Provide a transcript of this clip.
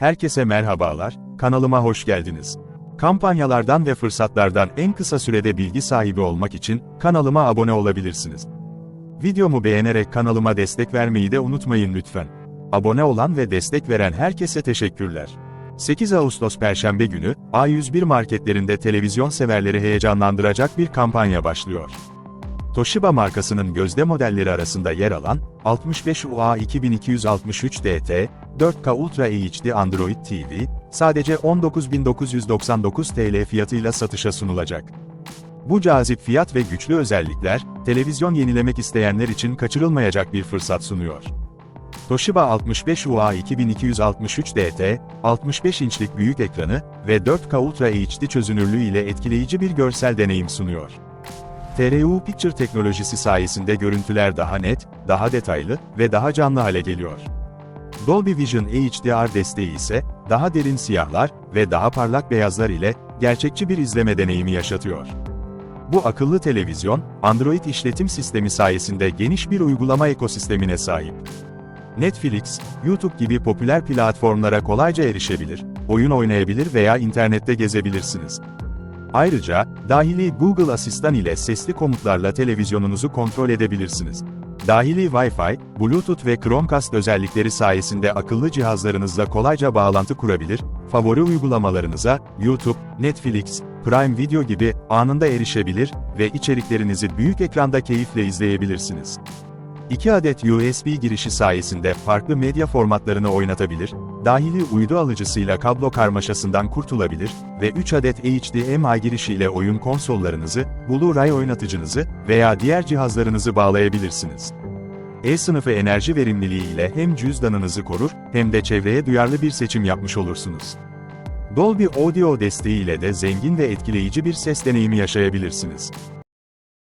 Herkese merhabalar, kanalıma hoş geldiniz. Kampanyalardan ve fırsatlardan en kısa sürede bilgi sahibi olmak için kanalıma abone olabilirsiniz. Videomu beğenerek kanalıma destek vermeyi de unutmayın lütfen. Abone olan ve destek veren herkese teşekkürler. 8 Ağustos Perşembe günü, A101 marketlerinde televizyon severleri heyecanlandıracak bir kampanya başlıyor. Toshiba markasının gözde modelleri arasında yer alan 65 UA 2263 DT, 4K Ultra HD Android TV, sadece 19.999 TL fiyatıyla satışa sunulacak. Bu cazip fiyat ve güçlü özellikler, televizyon yenilemek isteyenler için kaçırılmayacak bir fırsat sunuyor. Toshiba 65 UA 2263 DT, 65 inçlik büyük ekranı ve 4K Ultra HD çözünürlüğü ile etkileyici bir görsel deneyim sunuyor. TRU Picture teknolojisi sayesinde görüntüler daha net, daha detaylı ve daha canlı hale geliyor. Dolby Vision HDR desteği ise, daha derin siyahlar ve daha parlak beyazlar ile gerçekçi bir izleme deneyimi yaşatıyor. Bu akıllı televizyon, Android işletim sistemi sayesinde geniş bir uygulama ekosistemine sahip. Netflix, YouTube gibi popüler platformlara kolayca erişebilir, oyun oynayabilir veya internette gezebilirsiniz. Ayrıca, dahili Google Asistan ile sesli komutlarla televizyonunuzu kontrol edebilirsiniz. Dahili Wi-Fi, Bluetooth ve Chromecast özellikleri sayesinde akıllı cihazlarınızla kolayca bağlantı kurabilir, favori uygulamalarınıza, YouTube, Netflix, Prime Video gibi anında erişebilir ve içeriklerinizi büyük ekranda keyifle izleyebilirsiniz. 2 adet USB girişi sayesinde farklı medya formatlarını oynatabilir, dahili uydu alıcısıyla kablo karmaşasından kurtulabilir ve 3 adet HDMI girişiyle oyun konsollarınızı, Blu-ray oynatıcınızı veya diğer cihazlarınızı bağlayabilirsiniz. E-sınıfı enerji verimliliği ile hem cüzdanınızı korur, hem de çevreye duyarlı bir seçim yapmış olursunuz. Dolby Audio desteği ile de zengin ve etkileyici bir ses deneyimi yaşayabilirsiniz.